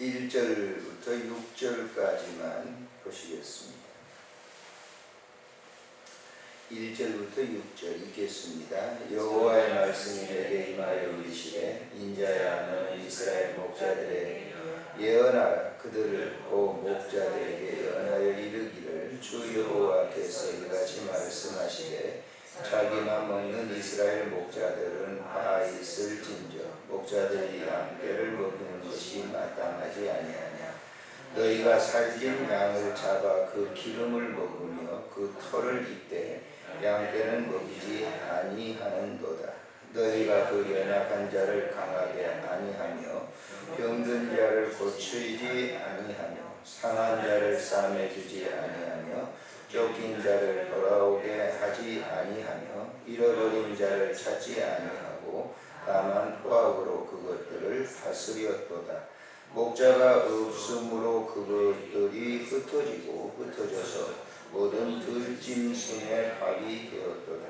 1절부터 6절까지만 보시겠습니다. 1절부터 6절 읽겠습니다. 여호와의 말씀이 내게 임하여 이르시되 인자야 너는 이스라엘 목자들에게 예언하라 그들을 오 목자들에게 예언하여 이르기를 주 여호와께서 이같이 말씀하시되 자기만 먹는 이스라엘 목자들은 다 있을진저 목자들이 양떼를 먹이는 것이 마땅하지 아니하냐? 너희가 살진 양을 잡아 그 기름을 먹으며 그 털을 입되 양떼는 먹이지 아니하는도다. 너희가 그 연약한 자를 강하게 아니하며 병든 자를 고치지 아니하며 상한 자를 싸매주지 아니하며 쫓긴 자를 돌아오게 하지 아니하며 잃어버린 자를 찾지 아니하고 다만 포악으로 그것들을 다스렸도다. 목자가 없으므로 그것들이 흩어지고 흩어져서 모든 들짐승의 밥이 되었도다.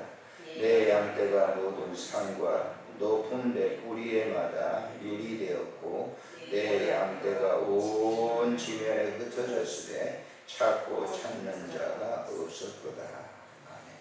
내 양떼가 모든 산과 높은 내 뿌리에마다 유리되었고 내 양떼가 온 지면에 흩어졌으되 찾고 찾는 자가 없었도다. 아멘.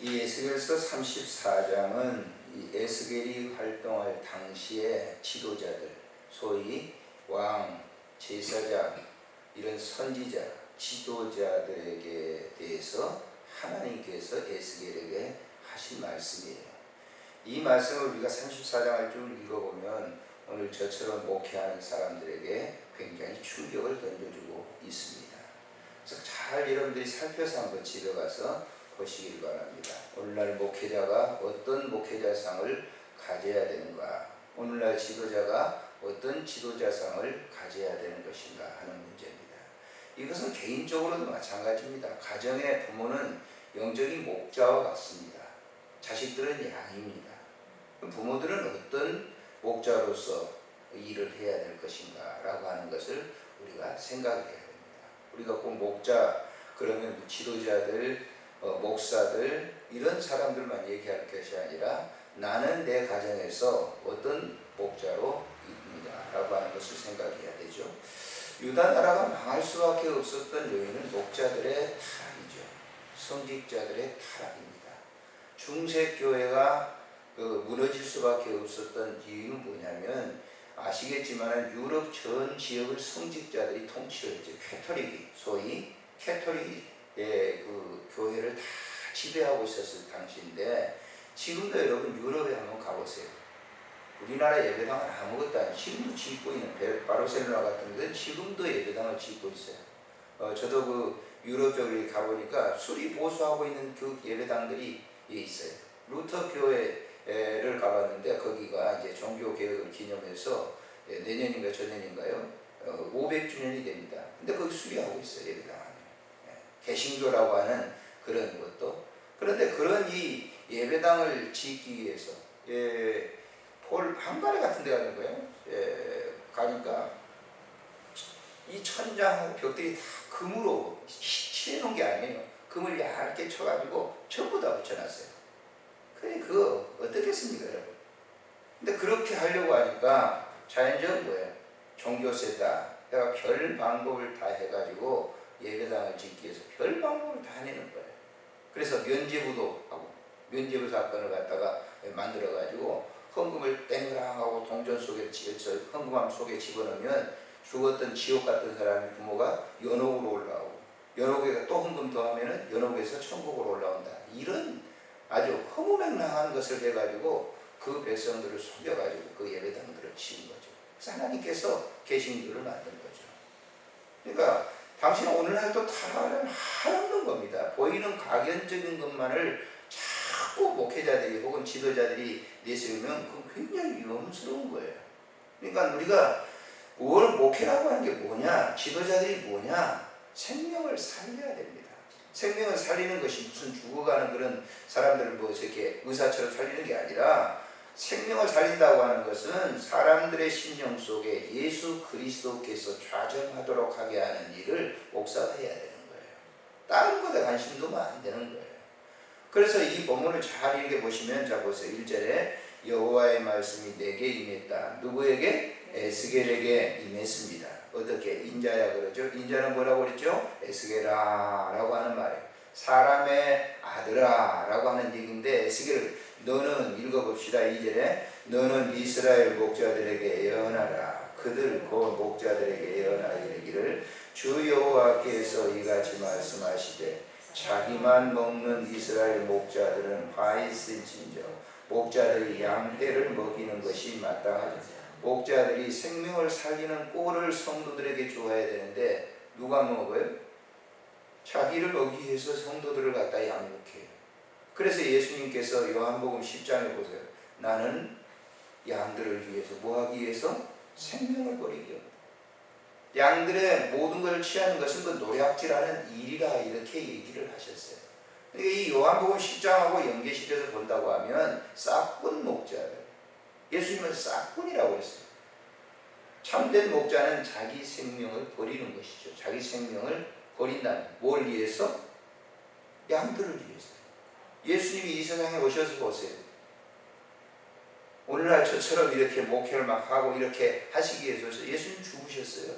이 에스겔서 34장은 이 에스겔이 활동할 당시의 지도자들, 소위 왕, 제사장, 이런 선지자, 지도자들에게 대해서 하나님께서 에스겔에게 하신 말씀이에요. 이 말씀을 우리가 34장을 쭉 읽어보면 오늘 저처럼 목회하는 사람들에게 굉장히 충격을 던져주고 있습니다. 그래서 잘 여러분들이 살펴서 한번 집에 가서 보시길 바랍니다. 오늘날 목회자가 어떤 목회자상을 가져야 되는가? 오늘날 지도자가 어떤 지도자상을 가져야 되는 것인가 하는 문제입니다. 이것은 개인적으로도 마찬가지입니다. 가정의 부모는 영적인 목자와 같습니다. 자식들은 양입니다. 부모들은 어떤 목자로서 일을 해야 될 것인가 라고 하는 것을 우리가 생각해야 됩니다. 우리가 꼭 목자 그러면 지도자들 어, 목사들 이런 사람들만 얘기할 것이 아니라 나는 내 가정에서 어떤 목자로 있느냐라고 하는 것을 생각해야 되죠. 유다 나라가 망할 수밖에 없었던 요인은 목자들의 타락이죠. 성직자들의 타락입니다. 중세 교회가 그 무너질 수밖에 없었던 이유는 뭐냐면 아시겠지만 유럽 전 지역을 성직자들이 통치했죠. 캐토릭이 소위 캐토릭의 그 교회를 다 지배하고 있었을 당시인데 지금도 여러분 유럽에 한번 가보세요. 우리나라 예배당은 아무것도 아니에요. 지금도 짓고 있는 바르셀로나 같은 데는 지금도 예배당을 짓고 있어요. 어, 저도 그 유럽 쪽에 가보니까 술이 보수하고 있는 그 예배당들이 있어요. 루터 교회 를 가봤는데 거기가 이제 종교 개혁을 기념해서 예, 내년인가 전년인가요? 어, 500주년이 됩니다. 근데 거기 수리하고 있어요 예배당 안에. 예, 개신교라고 하는 그런 것도. 그런데 그런 이 예배당을 짓기 위해서 예, 폴 한가래 같은 데 가는 거예요. 예, 가니까 이 천장하고 벽들이 다 금으로 칠해놓은 게 아니에요. 금을 얇게 쳐가지고 전부 다 붙여놨어요. 그래 그 거 어떻겠습니까 여러분? 근데 그렇게 하려고 하니까 자연적으로 뭐예요? 종교세 다. 내가 별 방법을 다 해가지고 예배당을 짓기 위해서 별 방법을 다 해내는 거예요. 그래서 면제부도 하고 면제부 사건을 갖다가 만들어가지고 헌금을 땡그랑 하고 동전 속에 헌금함 속에 집어넣으면 죽었던 지옥 같은 사람의 부모가 연옥으로 올라오고 연옥에 또 헌금 더하면은 연옥에서 천국으로 올라온다. 이런 아주 허무맹랑한 것을 해가지고 그 백성들을 속여가지고 그 예배당들을 지은 거죠. 그래서 하나님께서 개신교를 만든 거죠. 그러니까 당신은 오늘 날도 타락을 하는 겁니다. 보이는 가견적인 것만을 자꾸 목회자들이 혹은 지도자들이 내세우면 그건 굉장히 위험스러운 거예요. 그러니까 우리가 뭘 목회라고 하는 게 뭐냐? 지도자들이 뭐냐? 생명을 살려야 됩니다. 생명을 살리는 것이 무슨 죽어가는 그런 사람들을 뭐 이렇게 의사처럼 살리는 게 아니라 생명을 살린다고 하는 것은 사람들의 심령 속에 예수 그리스도께서 좌정하도록 하게 하는 일을 목사가 해야 되는 거예요. 다른 것에 관심 두면 안 되는 거예요. 그래서 이 본문을 잘 읽어보시면 자 보세요. 1절에 여호와의 말씀이 내게 임했다. 누구에게? 에스겔에게 임했습니다. 어떻게? 인자야 그러죠. 인자는 뭐라고 그랬죠? 에스겔아라고 하는 말이에요. 사람의 아들아라고 하는 얘기인데 에스겔 너는 읽어봅시다. 2절에 너는 이스라엘 목자들에게 예언하라. 그들 곧 목자들에게 예언하라 이르기를 주 여호와께서 이같이 말씀하시되 자기만 먹는 이스라엘 목자들은 화 있을진저 목자들이 양떼를 먹이는 것이 마땅하지 목자들이 생명을 살리는 꼴을 성도들에게 주어야 되는데 누가 먹어요? 자기를 먹기 위해서 성도들을 갖다 양육해요. 그래서 예수님께서 요한복음 10장에 보세요. 나는 양들을 위해서 뭐하기 위해서 생명을 버리기요. 양들의 모든 걸 취하는 것은 그 노략질하는 일이라 이렇게 얘기를 하셨어요. 이 요한복음 10장하고 연계시켜서 본다고 하면 싹군 목자들. 예수님은 싹군이라고 했어요. 참된 목자는 자기 생명을 버리는 것이죠. 자기 생명을 버린다는 뭘 위해서? 양들을 위해서. 예수님이 이 세상에 오셔서 보세요. 오늘날 저처럼 이렇게 목회를 막 하고 이렇게 하시기 위해서 예수님 죽으셨어요.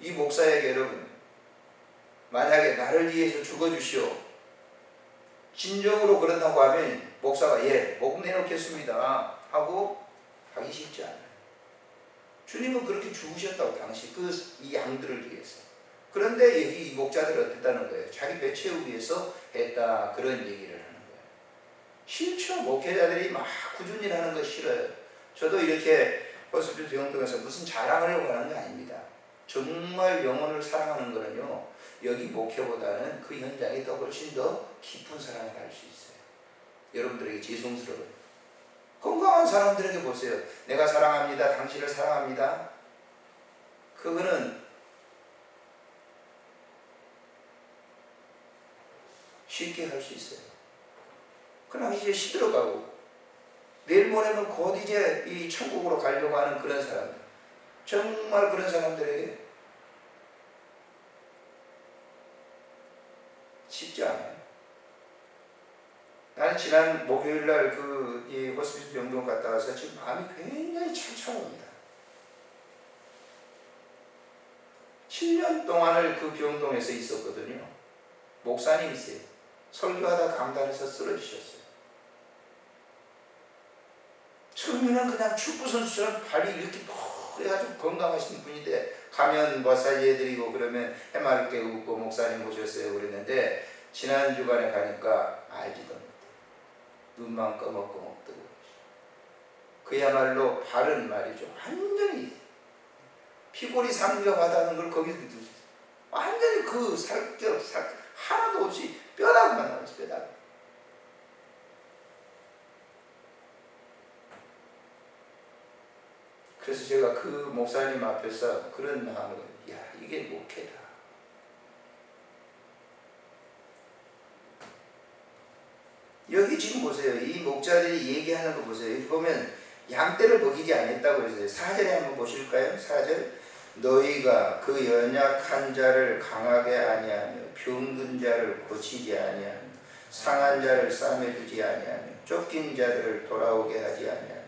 이 목사에게 여러분, 만약에 나를 위해서 죽어주시오. 진정으로 그런다고 하면 목사가 예, 목 내놓겠습니다. 하고 하기 쉽지 않아요. 주님은 그렇게 죽으셨다고 당시 그 이 양들을 위해서. 그런데 여기 이 목자들은 어땠다는 거예요? 자기 배 채우기 위해서 했다 그런 얘기를 하는 거예요. 싫죠. 목회자들이 막 꾸준히 하는 거 싫어요. 저도 이렇게 호스피스 병동에서 무슨 자랑하려고 하는 게 아닙니다. 정말 영혼을 사랑하는 거는요. 여기 목회보다는 그 현장에 더 훨씬 더 깊은 사랑을 할 수 있어요. 여러분들에게 죄송스러워요. 건강한 사람들에게 보세요. 내가 사랑합니다. 당신을 사랑합니다. 그거는 쉽게 할 수 있어요. 그러나 이제 시들어가고 내일 모레는 곧 이제 이 천국으로 가려고 하는 그런 사람들. 정말 그런 사람들에게 쉽지 않아요. 나는 지난 목요일 날 그 이 호스피스 병동 갔다 와서 지금 마음이 굉장히 참참합니다. 7년 동안을 그 병동에서 있었거든요. 목사님이세요. 설교하다 강단에서 쓰러지셨어요. 처음에는 그냥 축구 선수처럼 발이 이렇게 그래가지고 건강하신 분인데 가면 마사지 해드리고 그러면 해맑게 웃고 목사님 오셨어요 그랬는데 지난 주간에 가니까 알지도 눈만 꺼먹꺼먹 뜨고. 그야말로 발은 말이죠. 완전히 피골이 삼겹하다는 걸 거기서 느낄 수 있어요. 완전히 그 살결 살 하나도 없이 뼈다구만 나왔어 뼈다구 그래서 제가 그 목사님 앞에서 그런 마음으로 야 이게 목회다. 여기 지금 보세요. 이 목자들이 얘기하는 거 보세요. 여기 보면 양떼를 먹이지 않았다고 했어요. 사절에 한번 보실까요? 사절 너희가 그 연약한 자를 강하게 아니하며 병든 자를 고치지 아니하며 상한 자를 싸매주지 아니하며 쫓긴 자들을 돌아오게 하지 아니하며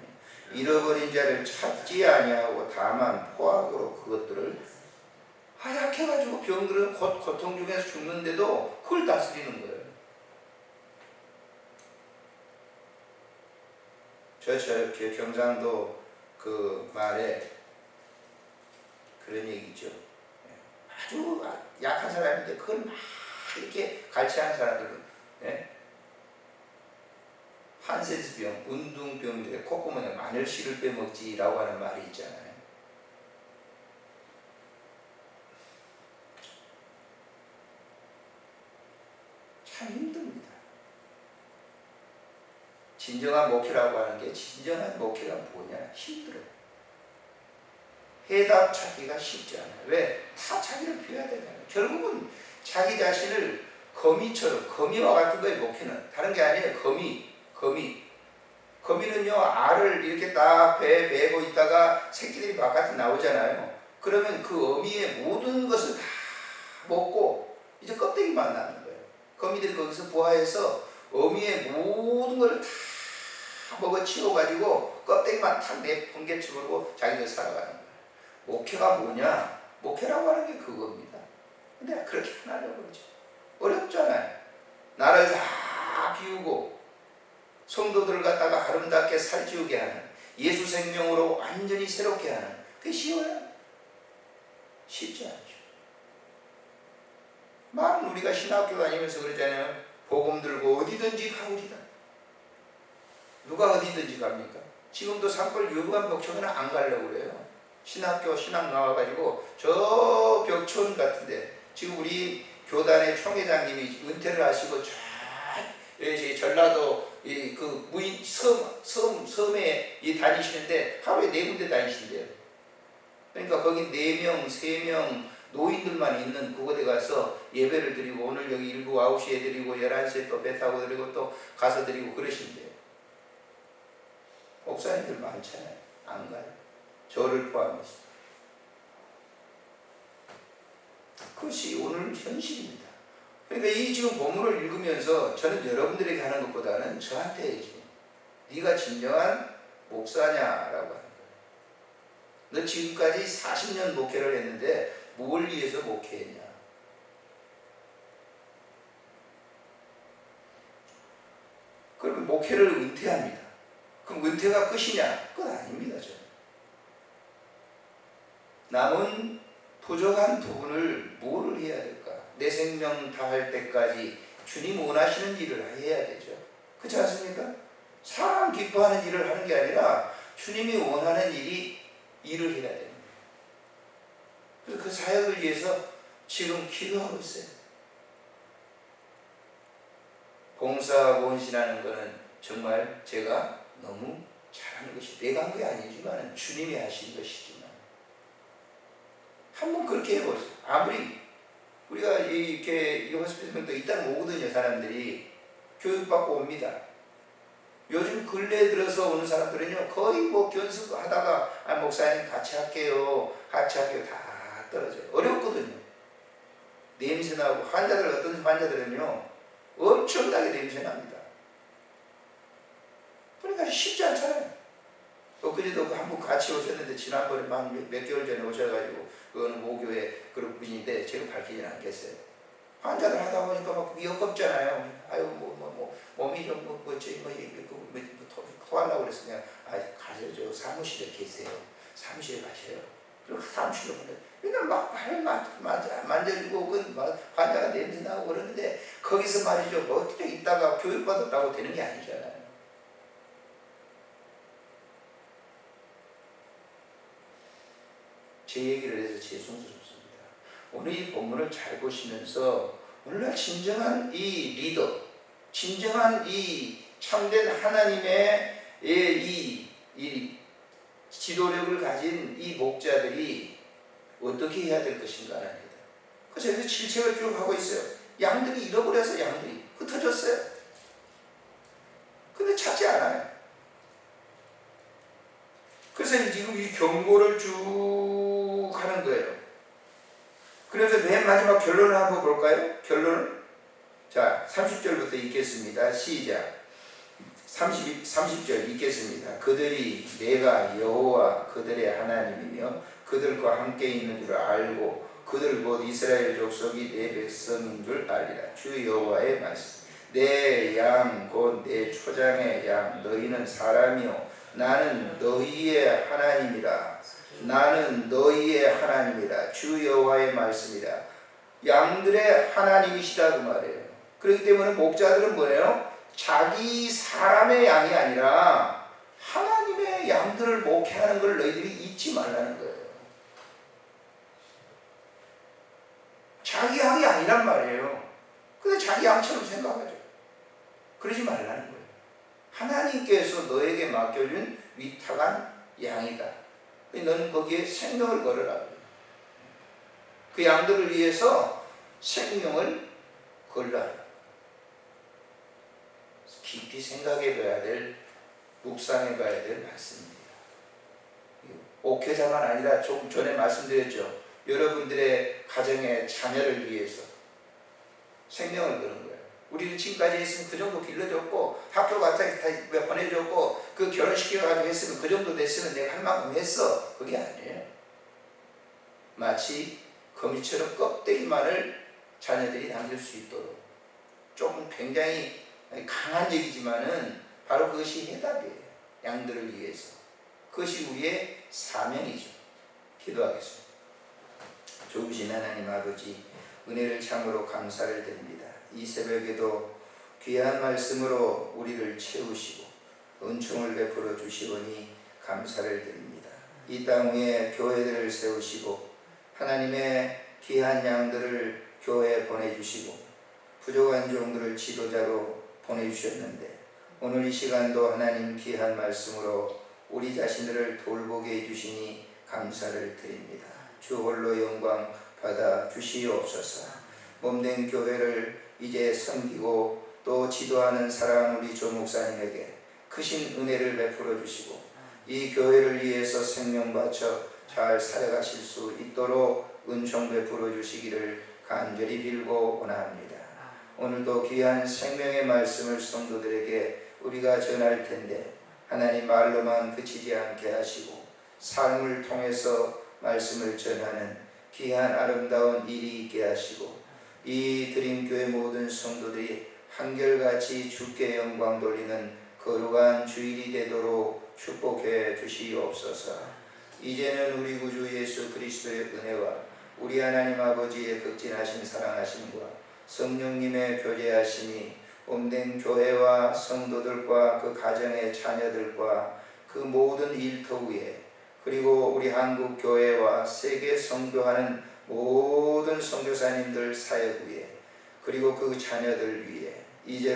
잃어버린 자를 찾지 아니하고 다만 포악으로 그것들을 하약해가지고 병들은 곧 고통 중에서 죽는데도 그걸 다스리는 거예요. 저 저렇게 경상도 그 말에 그런 얘기죠. 아주 약한 사람인데 그걸 막 이렇게 갈취하는 사람들은 예? 한센스병, 운동병들의 콧구멍에 마늘 씨를 빼먹지라고 하는 말이 있잖아요. 참 힘듭니다. 진정한 목회라고 하는 게 진정한 목회가 뭐냐? 힘들어요. 해답 찾기가 쉽지 않아요. 왜? 다 자기를 비워야 되잖아요. 결국은 자기 자신을 거미처럼, 거미와 같은 거예요, 목회는. 다른 게 아니에요, 거미. 거미. 거미는요, 알을 이렇게 딱 배에 메고 있다가 새끼들이 바깥에 나오잖아요. 그러면 그 어미의 모든 것을 다 먹고 이제 껍데기만 남는 거예요. 거미들이 거기서 부화해서 어미의 모든 걸 다 먹어 치워가지고 껍데기만 탁내 번개치고 자기들 살아가는 거예요. 목회가 뭐냐? 목회라고 하는 게 그겁니다. 근데 그렇게 안 하려고 그러죠. 어렵잖아요. 나를 다 비우고 성도들을 갖다가 아름답게 살찌우게 하는 예수 생명으로 완전히 새롭게 하는 그게 쉬워요? 쉽지 않죠. 많은 우리가 신학교 다니면서 그러잖아요. 복음 들고 어디든지 가오리다. 누가 어디든지 갑니까? 지금도 산골 유구한 벽촌에는 안 가려고 그래요. 신학교 신학 나와가지고 저 벽촌 같은데 지금 우리 교단의 총회장님이 은퇴를 하시고 저 여기 전라도 이 그 무인 섬, 섬 섬에 이 다니시는데 하루에 네 군데 다니신대요. 그러니까 거기 네 명, 세 명 노인들만 있는 그곳에 가서 예배를 드리고 오늘 여기 일곱 아홉 시에 드리고 열한 시에 또 배 타고 드리고 또 가서 드리고 그러신대요. 목사님들 많잖아요. 안 가요. 저를 포함해서. 그것이 오늘 현실입니다. 그러니까 이 지금 본문을 읽으면서 저는 여러분들에게 하는 것보다는 저한테 해야지. 네가 진정한 목사냐라고 하는 거예요. 너 지금까지 40년 목회를 했는데 뭘 위해서 목회했냐? 그러면 목회를 은퇴합니다. 은퇴가 끝이냐? 끝 아닙니다. 저는. 남은 부족한 부분을 뭘 해야 될까? 내 생명 다할 때까지 주님 원하시는 일을 해야 되죠. 그렇지 않습니까? 사람 기뻐하는 일을 하는 게 아니라 주님이 원하는 일이 일을 해야 됩니다. 그래서 그 사역을 위해서 지금 기도하고 있어요. 봉사 원신하는 거는 정말 제가 너무 잘하는 것이 내가 한 게 아니지만 주님이 하신 것이지만. 한번 그렇게 해보세요. 아무리 우리가 이렇게 이 호스피스도 일단 오거든요 사람들이. 교육받고 옵니다. 요즘 근래 들어서 오는 사람들은요 거의 뭐 견습하다가 아 목사님 같이 할게요 같이 할게요 다 떨어져요. 어렵거든요. 냄새 나고 환자들 어떤 환자들은요 엄청나게 냄새 납니다 그러니까 쉽지 않잖아요. 엊그제도 한분 같이 오셨는데 지난번에 몇, 몇 개월 전에 오셔가지고 그거는 모교의 그런 분인데 제가 밝히지는 않겠어요. 환자들 하다 보니까 막 역겹잖아요. 아유 뭐 뭐 뭐 몸이 좀 뭐 뭐지 뭐, 뭐, 뭐, 뭐, 토, 토하려고 그래서 그냥 아 가세요. 저 사무실에 계세요. 사무실에 가세요. 그리고 사무실로 보내. 그냥 막발 만져주고 그 환자가 냄새 나고 그러는데 거기서 말이죠. 뭐 어떻게 있다가 교육받았다고 되는 게 아니잖아요 제 얘기를 해서 죄송스럽습니다 오늘 이 본문을 잘 보시면서 오늘날 진정한 이 리더 진정한 이 참된 하나님의 이, 이 지도력을 가진 이 목자들이 어떻게 해야 될 것인가 합니다. 그래서 여기서 질책을 쭉 하고 있어요. 양들이 잃어버려서 양들이 흩어졌어요. 근데 찾지 않아요. 그래서 지금 이 경고를 쭉 하는 거예요. 그래서 맨 마지막 결론을 한번 볼까요? 결론을 자, 30절부터 읽겠습니다. 시작. 30, 30절 읽겠습니다. 그들이 내가 여호와 그들의 하나님이며 그들과 함께 있는 줄 알고 그들 곧 이스라엘 족속이 내 백성인 줄 알리라. 주 여호와의 말씀. 내 양 곧 내 초장의 양 너희는 사람이요 나는 너희의 하나님이라. 나는 너희의 하나님이라. 주 여호와의 말씀이라. 양들의 하나님이시다 그 말이에요. 그렇기 때문에 목자들은 뭐예요? 자기 사람의 양이 아니라 하나님의 양들을 목회하는 걸 너희들이 잊지 말라는 거예요. 자기 양이 아니란 말이에요. 근데 자기 양처럼 생각하죠. 그러지 말라는 거예요. 하나님께서 너에게 맡겨준 위탁한 양이다. 너는 거기에 생명을 걸어라. 그 양들을 위해서 생명을 걸라. 깊이 생각해 봐야 될, 묵상해 봐야 될 말씀입니다. 옥회자만 아니라 조금 전에 말씀드렸죠. 여러분들의 가정의 자녀를 위해서 생명을 거는 거예요. 우리는 지금까지 있으면 그 정도 길러줬고 학교 갔다 다 보내줬고 그 결혼시켜가지고 했으면 그 정도 됐으면 내가 할 만큼 했어. 그게 아니에요. 마치 거미처럼 껍데기만을 자녀들이 남길 수 있도록 조금 굉장히 강한 얘기지만은 바로 그것이 해답이에요. 양들을 위해서. 그것이 우리의 사명이죠. 기도하겠습니다. 좋으신 하나님 아버지 은혜를 참으로 감사를 드립니다. 이 새벽에도 귀한 말씀으로 우리를 채우시고 은총을 베풀어 주시오니 감사를 드립니다. 이 땅 위에 교회들을 세우시고 하나님의 귀한 양들을 교회에 보내주시고 부족한 종들을 지도자로 보내주셨는데 오늘 이 시간도 하나님 귀한 말씀으로 우리 자신들을 돌보게 해주시니 감사를 드립니다. 주 홀로 영광 받아 주시옵소서. 몸된 교회를 이제 섬기고 또 지도하는 사랑하는 우리 조 목사님에게 크신 은혜를 베풀어 주시고 이 교회를 위해서 생명 바쳐 잘 살아가실 수 있도록 은총 베풀어 주시기를 간절히 빌고 원합니다. 오늘도 귀한 생명의 말씀을 성도들에게 우리가 전할 텐데 하나님 말로만 그치지 않게 하시고 삶을 통해서 말씀을 전하는 귀한 아름다운 일이 있게 하시고 이 드림교회 모든 성도들이 한결같이 주께 영광 돌리는 거룩한 주일이 되도록 축복해 주시옵소서. 이제는 우리 구주 예수 그리스도의 은혜와 우리 하나님 아버지의 극진하신 사랑하심과 성령님의 교제하심이 몸된 교회와 성도들과 그 가정의 자녀들과 그 모든 일터 위에 그리고 우리 한국 교회와 세계 선교하는 모든 선교사님들 사역 위에 그리고 그 자녀들 위에 이제